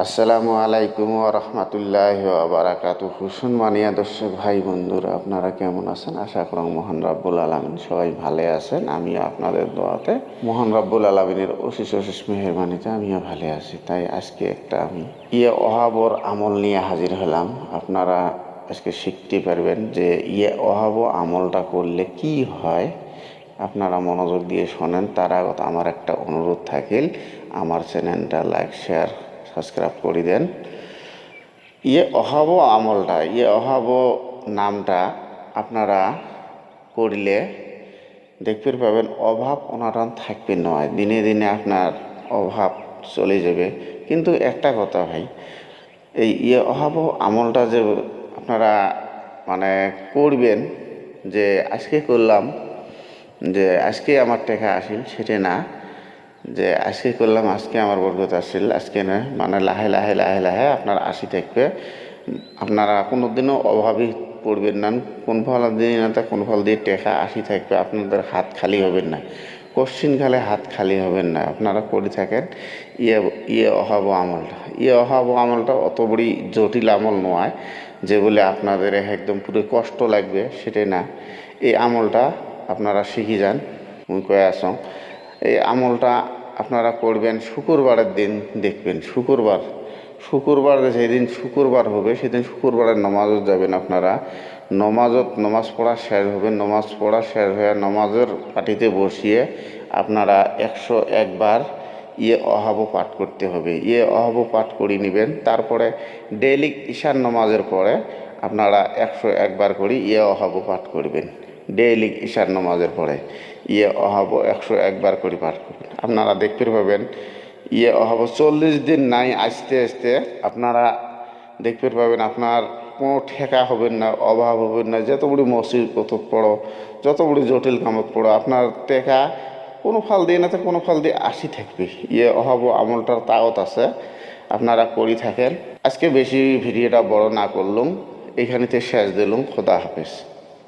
আসসালামু আলাইকুম রহমতুল্লাহ বারাকাত হুসুন মানিয়া দর্শক, ভাই বন্ধুরা, আপনারা কেমন আছেন? আশা করং মোহন রাব্বুল আলমিন সবাই ভালো আছেন। আমিও আপনাদের দোয়াতে মোহন রাব্বুল আলমিনের অশিস অশিস মেহরবানিতে আমিও ভালো আছি। তাই আজকে একটা আমি ইয়ে অহাবর আমল নিয়ে হাজির হলাম। আপনারা আজকে শিখতে পারবেন যে ইয়ে অহাব আমলটা করলে কি হয়। আপনারা মনোযোগ দিয়ে শোনেন। তার আগত আমার একটা অনুরোধ থাকিল। আমার চ্যানেলটা লাইক, শেয়ার সাবস্ক্রাইব করে দেন। ইয়ে অহাব আমলটা ইয়ে অহাব নামটা আপনারা করলে দেখতে পাবেন, অভাব অনাটন থাকবে নয়। দিনে দিনে আপনার অভাব চলে যাবে। কিন্তু একটা কথা ভাই, এই ইয়ে অভাব আমলটা যে আপনারা মানে করবেন যে আজকে করলাম, যে আজকে আমার টাকা আসিল সেটা না। যে আজকে করলাম, আজকে আমার বরগত আসিল, আজকে না মানে লাহে লাহে লাহে লাহে আপনার আসি থাকবে। আপনারা কোনো দিনও অভাবী পড়বেন না, কোন ফল দিয়ে না তা কোন ফল দিয়ে টেকা আসি থাকবে, আপনাদের হাত খালি হবেন না। কোশ্চিন খালে হাত খালি হবেন না, আপনারা করে থাকেন। ইয়ে ইয়ে অহাব আমলটা ইয়ে অহাব আমলটা অত বড়ি জটিল আমল নয়, যে বলে আপনাদের একদম পুরো কষ্ট লাগবে, সেটাই না। এই আমলটা আপনারা শিখে যান মুই কয়ে আসং এই আমলটা আপনারা করবেন, শুক্রবারের দিন দেখবেন, শুক্রবার। শুক্রবার যেদিন শুক্রবার হবে, সেদিন শুক্রবারের নমাজত যাবেন আপনারা। নমাজত, নমাজ পড়া শেষ হবে, নমাজ পড়া শেষ হয়ে নমাজের পাটিতে বসিয়ে আপনারা একশো একবার ইয়ে অহাব পাঠ করতে হবে। ইয়ে অহাব পাঠ করে নেবেন, তারপরে ডেইলি ঈশান নমাজের পরে আপনারা একশো একবার করে ইয়ে অহাব পাঠ করবেন। ডেইলি ঈশান নমাজের পরে। ইয়ে অহাব একশো একবার করে পাঠ করবেন। আপনারা দেখতে পাবেন ইয়ে অহাব চল্লিশ দিন নাই, আসতে আসতে আপনারা দেখতে পাবেন আপনার কোনো ঠেকা হবেন না, অভাব হবেন না। যত বড়ি মসজিদ কতক পড়ো যত বড়ি জটিল কামত পড়ো, আপনার টেকা কোনো ফাল দিয়ে না কোনো ফাল দিয়ে আসি থাকবে। ইয়ে অভাব আমলটার তাগত আছে, আপনারা করি থাকেন। আজকে বেশি ভিডিওটা বড় না করলুম এইখানেতে শেষ দিলুম, খোদা হাফেজ।